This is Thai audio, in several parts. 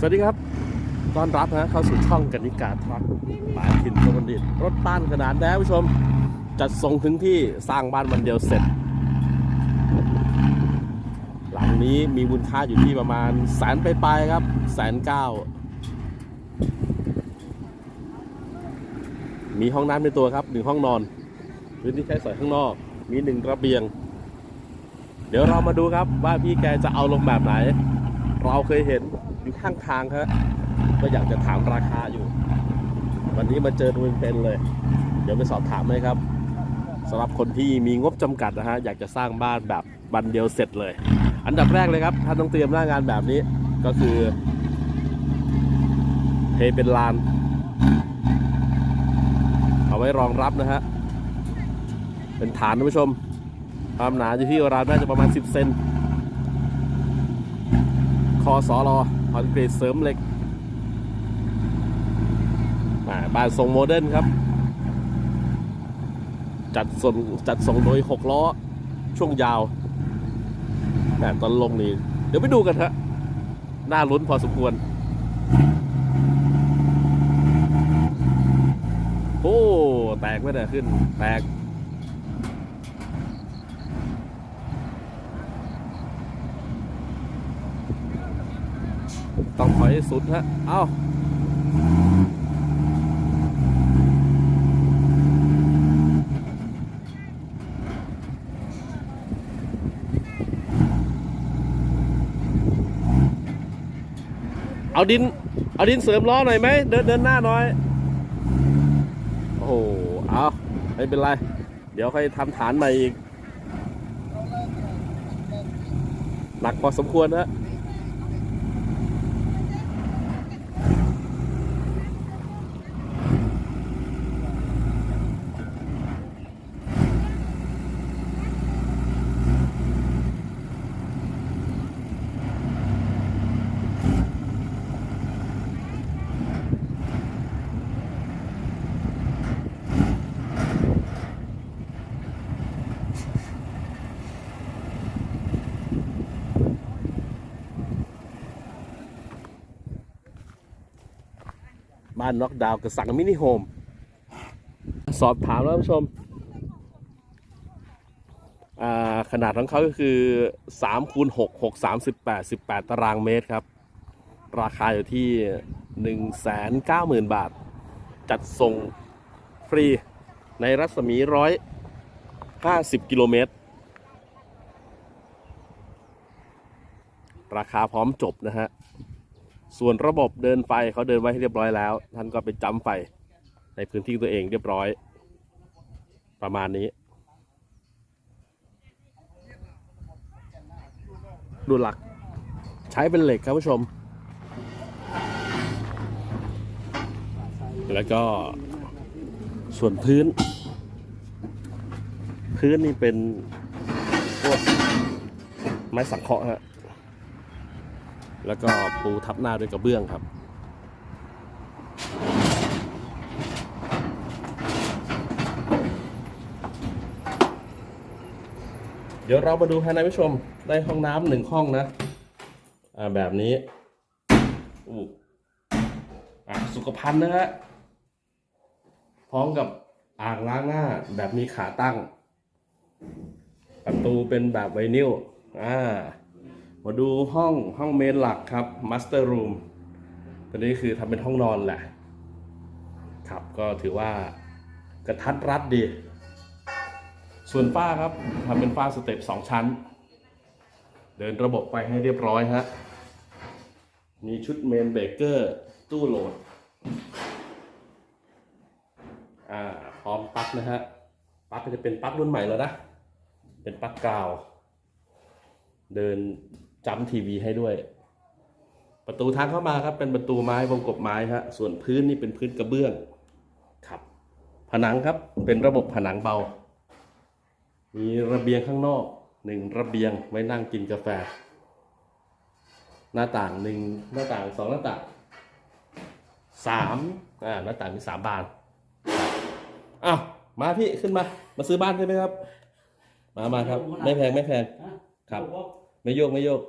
สวัสดีครับ ต้อนรับนะเข้าสู่ช่องกนิกาทรัคปายถิ่นสมบัณฑิตรถต้านขนาดแด้ผู้ชม จัดส่งถึงที่สร้างบ้านวันเดียวเสร็จ หลังนี้มีมูลค่าอยู่ที่ประมาณแสนไปลายๆครับแสนเก้ามีห้องน้ำในตัวครับหนึ่งห้องนอนพื้นที่ใช้สอยข้างนอก มีหนึ่งระเบียง เดี๋ยวเรามาดูครับว่าพี่แกจะเอาลงแบบไหน เราเคยเห็น อยู่ข้างทางครับก็อยากจะถามราคาอยู่ วันนี้มาเจอตัวเป็นๆเลย เดี๋ยวไปสอบถามเลยครับสำหรับคนที่มีงบจำกัดนะฮะอยากจะสร้างบ้านแบบวันเดียวเสร็จเลย อันดับแรกเลยครับท่านต้องเตรียมหน้างานแบบนี้ก็คือเทเป็นลาน เอาไว้รองรับนะฮะเป็นฐานท่านผู้ชม ความหนาอยู่ที่ราวน่าจะประมาณ 10 เซนคอสอรอ อนกรีตเสริมเหล็กอ่าบ้านทรงโมเดิร์นครับ จัดส่งจัดส่งโดย 6 ล้อ ช่วงยาวแต่ตอนลงนี่ เดี๋ยวไปดูกันฮะน่าลุ้นพอสมควร โอ้ แตกไม่ได้ขึ้น แตก ต้องถอยสุดฮะ เอ้าเอาดิน เอาดินเสริมล้อหน่อยไหม เดินเดินหน้าหน่อย โอ้โห เอาไม่เป็นไร เดี๋ยวค่อยทำฐานใหม่อีก หนักพอสมควรนะ บ้านน็อกดาวน์กับสั่งมินิโฮม สอบถามแล้วผู้ชม ขนาดของเขาก็คือ3คูณ6 6 38 18 ตารางเมตรครับ ราคาอยู่ที่ 190,000 บาท จัดส่งฟรีในรัศมี 150 กิโลเมตร ราคาพร้อมจบนะฮะ ส่วนระบบเดินไฟเขาเดินไว้ให้เรียบร้อยแล้ว ท่านก็ไปจำไฟในพื้นที่ตัวเองเรียบร้อย ประมาณนี้ ดูหลักใช้เป็นเหล็กครับผู้ชม แล้วก็ส่วนพื้น พื้นนี่เป็นพวกไม้สังเคราะห์ฮะ แล้วก็ปูทับหน้าด้วยกระเบื้องครับ เดี๋ยวเรามาดูภายในผู้ชมได้ห้องน้ำหนึ่งห้องนะ อ่าแบบนี้อู้อ่าสุขภัณฑ์นะฮะพร้อมกับอ่างล้างหน้าแบบมีขาตั้ง ประตูเป็นแบบไวนิลอ่า มาดูห้องห้องเมนหลักครับ Master Room ตัวนี้คือทำเป็นห้องนอนแหละ ครับก็ถือว่ากระทัดรัดดี ส่วนฝ้าครับทำเป็นฝ้าสเต็ปสองชั้น เดินระบบไปให้เรียบร้อยฮะ มีชุดเมนเบเกอร์ตู้โหลด อ่าพร้อมปลั๊กนะฮะปลั๊กก็จะเป็นปลั๊กรุ่นใหม่แล้วนะ เป็นปลั๊กกาว เดิน จัมทีวีให้ด้วย ประตูทางเข้ามาครับ เป็นประตูไม้วงกบไม้ฮะส่วนพื้นนี่เป็นพื้นกระเบื้องครับ ผนังครับเป็นระบบผนังเบา มีระเบียงข้างนอกหนึ่งระเบียงไว้นั่งกินกาแฟ หน้าต่างหนึ่งหน้าต่างสองหน้าต่างสามอ่าหน้าต่างมีสามบานครับอ้าวมาพี่ขึ้นมา มาซื้อบ้านใช่ไหมครับ มามาครับ ไม่แพงไม่แพงครับ ไม่โยกไม่โยก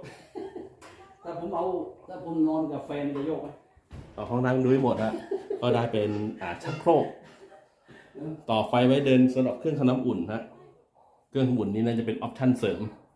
ถ้าผมเอาถ้าผมนอนกับแฟนจะโยกไหมเอาห้องน้ำดูให้หมดฮะ ก็ได้เป็นอ่าชักโครก ต่อไฟไว้เดินสำหรับเครื่องทำน้ำอุ่นฮะ เครื่องทำน้ำอุ่นนี้น่าจะเป็นออปชั่นเสริมเ